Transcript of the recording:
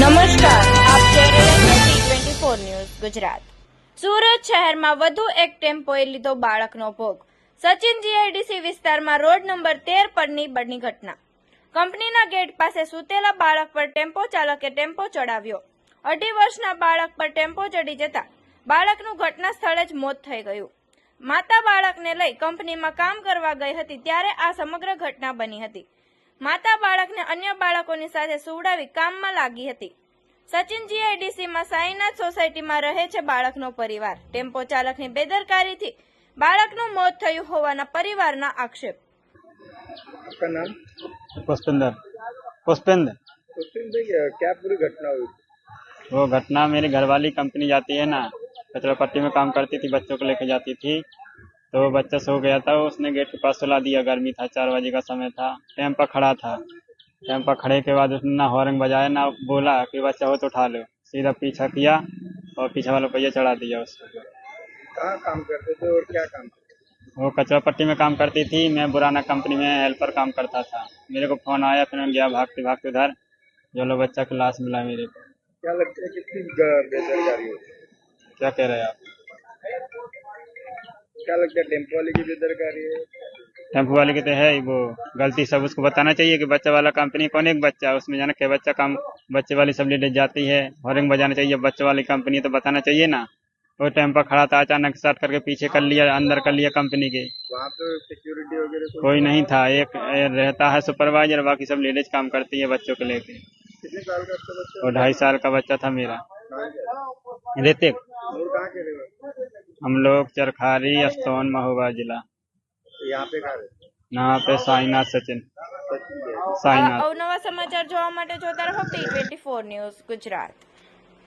નમસ્કાર આપ જોઈ રહ્યા છો ન્યૂઝ ગુજરાત. સુરત શહેરમાં વધુ એક ટેમ્પોએ લીધો બાળકનો ભોગ. સચિન જીઆઈડીસી વિસ્તારમાં રોડ નંબર તેર પરની બની ઘટના. કંપનીના ગેટ પાસે સૂતેલા બાળક પર ટેમ્પો ચાલકે ટેમ્પો ચડાવ્યો. અઢી વર્ષના બાળક પર ટેમ્પો ચડી જતા બાળકનું ઘટના સ્થળે જ મોત થઈ ગયું. માતા બાળકને લઈ કંપનીમાં કામ કરવા ગઈ હતી ત્યારે આ સમગ્ર ઘટના બની હતી. માતા બાળકને અન્ય બાળકોની સાથે સુવડાવી કામમાં લાગી હતી સચિન જીઆઈડીસીમાં સાઈનાથ સોસાયટીમાં રહે છે બાળકનો પરિવાર ટેમ્પો ચાલકની બેદરકારીથી બાળકનું મોત થયું હોવાના પરિવારના આક્ષેપ आपका नाम पुष्पिंदर पुष्पिंद पुष्पिन भाई क्या पूरी घटना हुई वो घटना मेरी घरवाली कंपनी जाती है ना कचरा पट्टी में काम करती थी बच्चों को लेके जाती थी तो वो बच्चा सो गया था उसने गेट के पास सुला दिया। गर्मी था चार बजे का समय था। टाइम पर खड़ा था। टाइम पर खड़े के बाद उसने ना हॉर्न बजाया ना बोला कि बच्चा हो तो उठा लो। सीधा पीछा किया और पीछे वाला पहिया चढ़ा दिया उसको। कहाँ काम करते थे और क्या काम वो कचरा पट्टी में काम करती थी। मैं बुराना कंपनी में हेल्पर काम करता था। मेरे को फ़ोन आया फिर मैं गया भागते भागते उधर। जो लो बच्चा की लाश मिला मेरे को। क्या लगता है कितनी बेदरकारी क्या कह रहे हैं आप? क्या लगता है टेंपो वाले की बेदरकारी है? टेंपो वाले की तो है ही वो गलती सब उसको बताना चाहिए कि बच्चा वाला कंपनी कौन एक बच्चा है उसमें जाना क्या बच्चा काम बच्चे वाली सब लेडीज़ जाती है हॉर्न बजाना चाहिए बच्चे वाली कंपनी तो बताना चाहिए ना। वो टाइम पर खड़ा था अचानक स्टार्ट करके पीछे कर लिया अंदर कर लिया कंपनी के। वहाँ पे सिक्योरिटी वगैरह कोई नहीं था? एक रहता है सुपरवाइजर बाकी सब लेडीज़ काम करती है बच्चों को लेके। कितने साल का बच्चा? और ढाई साल का बच्चा था मेरा। ऋतिक हम लोग चरखारी अस्तौन महोबा जिला यहाँ पे कहाँ रहते यहाँ पे साईनाथ सचिन सचिन के साईनाथ અવનવા સમાચાર જોવા માટે જોતા રહો T twenty four news Gujarat